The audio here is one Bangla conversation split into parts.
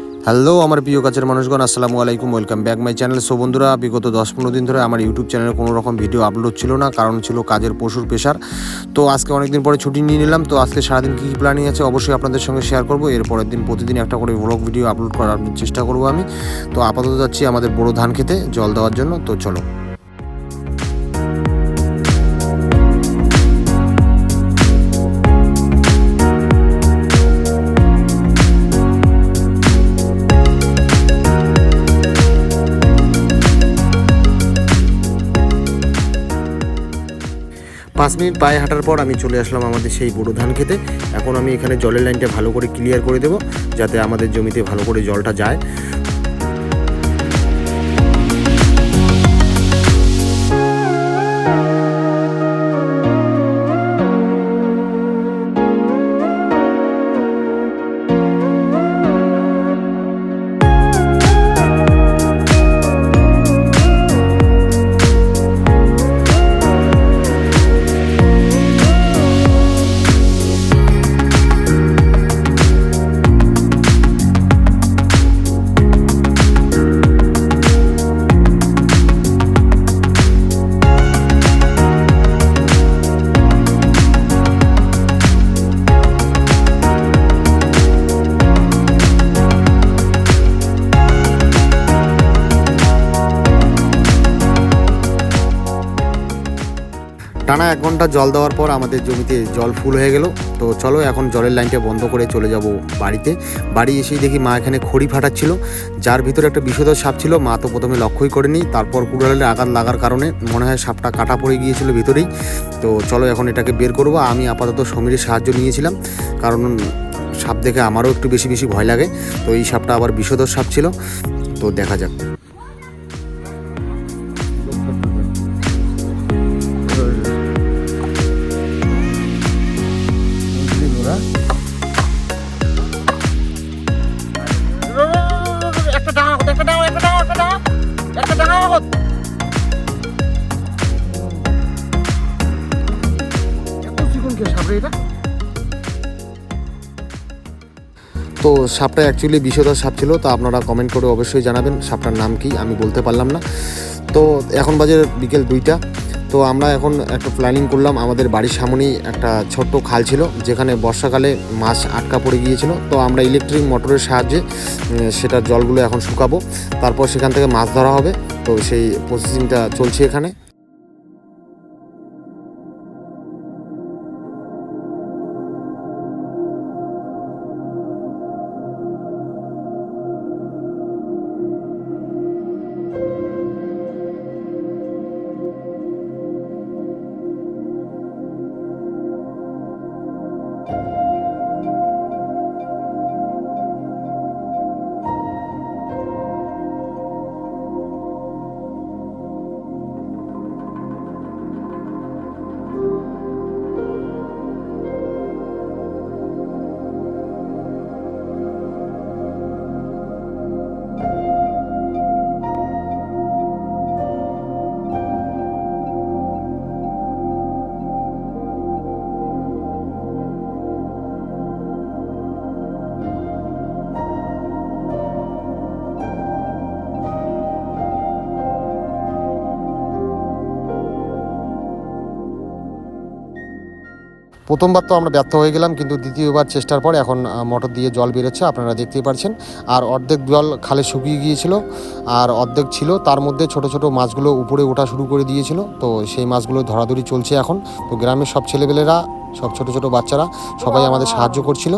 হ্যালো, আমার প্রিয় কাছের মানুষগণ, আসসালামু আলাইকুম, welcome back my channel. So বন্ধুরা, বিগত দশ পনেরো দিন ধরে আমার ইউটিউব চ্যানেলে কোনো রকম ভিডিও আপলোড ছিল না, কারণ ছিল কাজের প্রচুর প্রেশার। তো আজকে অনেকদিন পরে ছুটি নিয়ে নিলাম, তো আজকে সারাদিন কী কী প্ল্যানিং আছে অবশ্যই আপনাদের সঙ্গে শেয়ার করব। এরপরের দিন প্রতিদিন একটা করে ব্লগ ভিডিও আপলোড করার চেষ্টা করব আমি। তো আপাতত যাচ্ছি আমাদের বড় ধান খেতে, জল দেওয়ার জন্য, তো চলো। পাঁচ মিনিট পায়ে হাঁটার পর আমি চলে আসলাম আমাদের সেই বোরো ধান খেতে। এখন আমি এখানে জলের লাইনটা ভালো করে ক্লিয়ার করে দেবো, যাতে আমাদের জমিতে ভালো করে জলটা যায়। টানা এক ঘণ্টা জল দেওয়ার পর আমাদের জমিতে জল ফুল হয়ে গেল। তো চলো এখন জলের লাইনটা বন্ধ করে চলে যাব বাড়িতে। বাড়ি এসেই দেখি মা এখানে খড়ি ফাটাচ্ছিল। যার ভিতরে একটা বিষধর সাপ ছিল, মা তো প্রথমে লক্ষ্যই করেনি। তারপর কুড়ালের আঘাত লাগার কারণে মনে হয় সাপটা কাটা পড়ে গিয়েছিল ভিতরেই। তো চলো এখন এটাকে বের করব। আমি আপাতত সমীরের সাহায্য নিয়েছিলাম। কারণ সাপ দেখে আমারও একটু বেশি বেশি ভয় লাগে। তো এই সাপটা আবার বিষধর সাপ ছিল। তো দেখা যাক। কে এটা? তো সাপটা অ্যাকচুয়ালি বিষধর সাপ ছিল, তো আপনারা কমেন্ট করে অবশ্যই জানাবেন, সাপটার নাম কি আমি বলতে পারলাম না। তো এখন বাজে বিকেল দুইটা, তো আমরা এখন একটা প্ল্যানিং করলাম, আমাদের বাড়ির সামনেই একটা ছোট্ট খাল ছিল, যেখানে বর্ষাকালে মাছ আটকা পড়ে গিয়েছিল। তো আমরা ইলেকট্রিক মোটরের সাহায্যে সেটার জলগুলো এখন শুকাবো, তারপর সেখান থেকে মাছ ধরা হবে। তো সেই প্রসেসিংটা চলছে এখানে। প্রথমবার তো আমরা ব্যর্থ হয়ে গেলাম, কিন্তু দ্বিতীয়বার চেষ্টার পর এখন মোটর দিয়ে জল বেরোচ্ছে, আপনারা দেখতেই পারছেন। আর অর্ধেক জল খালে শুকিয়ে গিয়েছিল, আর অর্ধেক ছিল, তার মধ্যে ছোট ছোট মাছগুলো উপরে ওঠা শুরু করে দিয়েছিল। তো সেই মাছগুলো ধরাধরি চলছে এখন। তো গ্রামের সব ছেলেপেলেরা, সব ছোট ছোট বাচ্চারা, সবাই আমাদের সাহায্য করছিল।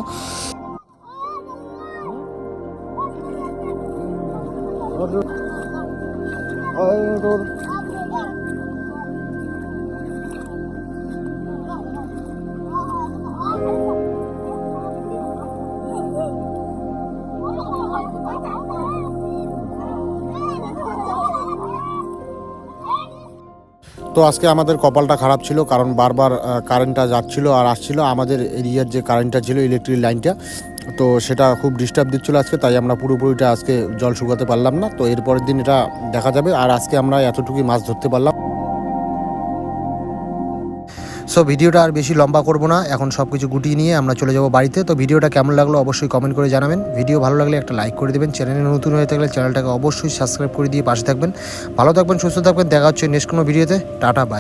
তো আজকে আমাদের কপালটা খারাপ ছিল, কারণ বারবার কারেন্টটা যাচ্ছিল আর আসছিল। আমাদের এরিয়ার যে কারেন্টটা ছিল ইলেকট্রিক লাইনটা তো সেটা খুব ডিস্টার্ব দিচ্ছিল আজকে, তাই আমরা পুরোপুরিটা আজকে জল শুকাতে পারলাম না। তো এরপরের দিন এটা দেখা যাবে, আর আজকে আমরা এতটুকুই মাছ ধরতে পারলাম। সো ভিডিওটা আর বেশি লম্বা করব না, এখন সব কিছু গুটিয়ে নিয়ে আমরা চলে যাব বাড়িতে। তো ভিডিওটা কেমন লাগল অবশ্যই কমেন্ট করে জানাবেন। ভিডিও ভালো লাগলে একটা লাইক করে দেবেন। চ্যানেলে নতুন হয়ে থাকলে চ্যানেলটাকে অবশ্যই সাবস্ক্রাইব করে দিয়ে পাশে থাকবেন। ভালো থাকবেন, সুস্থ থাকবেন। দেখা হচ্ছে নেক্সট কোনো ভিডিওতে টাটা বাই